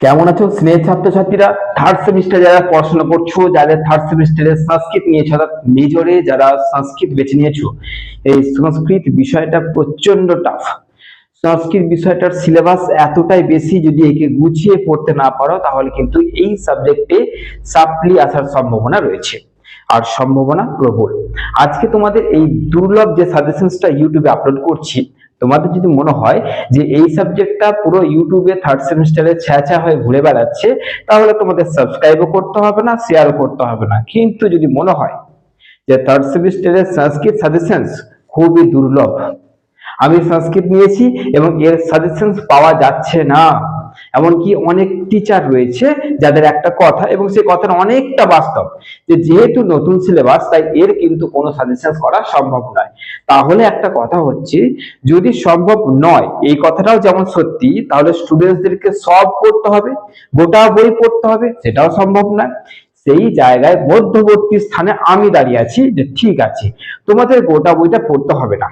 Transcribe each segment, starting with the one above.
কেমন আছো? স্নেহ ছাত্রছাত্রীরা থার্ড সেমিস্টার যারা পড়াশোনা করছ, যাদের থার্ড সেমিস্টারে সংস্কৃত নিয়েছো, অর্থাৎ মেজরে যারা সংস্কৃত বেছে নিয়েছো, এই সংস্কৃত বিষয়টা প্রচণ্ড টাফ সংস্কৃত বিষয়টার সিলেবাস এতটাই বেশি যদি একে গুছিয়ে পড়তে না পারো, তাহলে কিন্তু এই সাবজেক্টে সাপ্লি আসার সম্ভাবনা রয়েছে। আর সম্ভাবনা প্রবল। আজকে তোমাদের এই দুর্লভ যে সাজেশনসটা ইউটিউবে আপলোড করছি তোমাদের যদি মনে হয় যে এই সাবজেক্টটা পুরো ইউটিউবে থার্ড সেমিস্টারে ছ্যাঁচা হয়ে ঘুরে বেড়াচ্ছে, তাহলে তোমাদের সাবস্ক্রাইবও করতে হবে না শেয়ারও করতে হবে না। কিন্তু যদি মনে হয় যে থার্ড সেমিস্টারের সংস্কৃত সাজেশনস খুবই দুর্লভ, আমি সংস্কৃত নিয়েছি এবং এর সাজেশনস পাওয়া যাচ্ছে না এমনকি অনেক টিচার রয়েছে যাদের একটা কথা এবং সেই কথার অনেকটা বাস্তব। যে যেহেতু নতুন সিলেবাস তাই এর কিন্তু কোনো সাজেশন করা সম্ভব নয়। তাহলে একটা কথা হচ্ছে, যদি সম্ভব নয়, এই কথাটাও যেমন সত্যি, তাহলে স্টুডেন্টসদেরকে সব পড়তে হবে, গোটা বই পড়তে হবে, সেটাও সম্ভব নয়। সেই জায়গায় মধ্যবর্তী স্থানে আমি দাঁড়িয়ে আছি যে ঠিক আছে, তোমাদের গোটা বইটা পড়তে হবে না।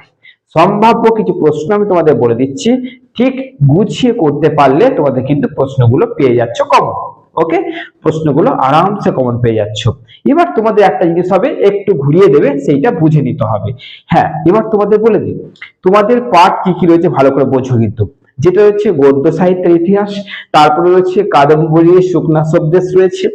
সম্ভাব্য কিছু প্রশ্ন আমি তোমাদের বলে দিচ্ছি। ঠিক গুছিয়ে করতে পারলে তোমাদের কিন্তু প্রশ্নগুলো পেয়ে যাচ্ছ কমন ওকে প্রশ্নগুলো আরামসে কমন পেয়ে যাচ্ছ। এবার তোমাদের একটা জিনিস হবে, একটু ঘুরিয়ে দেবে, সেইটা বুঝে নিতে হবে। হ্যাঁ এবার তোমাদের বলে দিই। তোমাদের পার্ট কি কি রয়েছে ভালো করে বোঝো কিন্তু। যেটা হচ্ছে গদ্য সাহিত্যের ইতিহাস, তারপরে রয়েছে কাদম্বরী, শুকনা শব্দেশ রয়েছে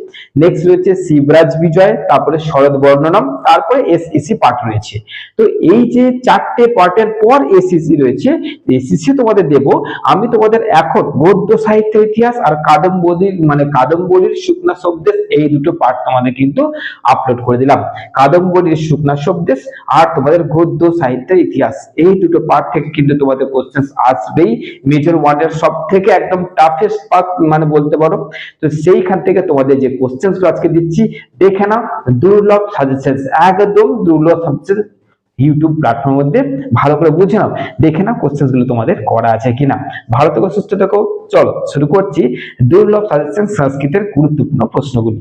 নেক্সট রয়েছে শিবরাজ বিজয়, তারপরে শরৎ বর্ণনম, তারপরে এসইসি পাঠ রয়েছে। তো এই যে চারটে পার্টের পর এসইসি রয়েছে এসইসি তোমাদের দেব, আমি তোমাদের এখন গদ্য সাহিত্যের ইতিহাস আর কাদম্বরীর মানে কাদম্বরীর শুকনা শব্দেশ এই দুটো পার্ট তোমাদের কিন্তু আপলোড করে দিলাম। কাদম্বরীর শুকনা শব্দেশ আর তোমাদের গদ্য সাহিত্যের ইতিহাস, এই দুটো পার্ট থেকে কিন্তু তোমাদের কোশ্চেন আসবেই। মেজর ওয়ার্ডের সব থেকে একদম টাফেস্ট পার্ট মানে বলতে পারো, তো সেইখান থেকে তোমাদের যে কোশ্চেন আজকে দিচ্ছি, দেখে নাও দুর্লভ সাজেশন একদম দুর্লভ সাজেশন ইউটিউব প্ল্যাটফর্মের মধ্যে, ভালো করে বুঝে নাও, দেখে নাও কোশ্চেনগুলো তোমাদের করা আছে কিনা। ভালো থেকো, সুস্থ থেকো, চলো শুরু করছি দুর্লভ সাজেশন সংস্কৃতের গুরুত্বপূর্ণ প্রশ্নগুলি।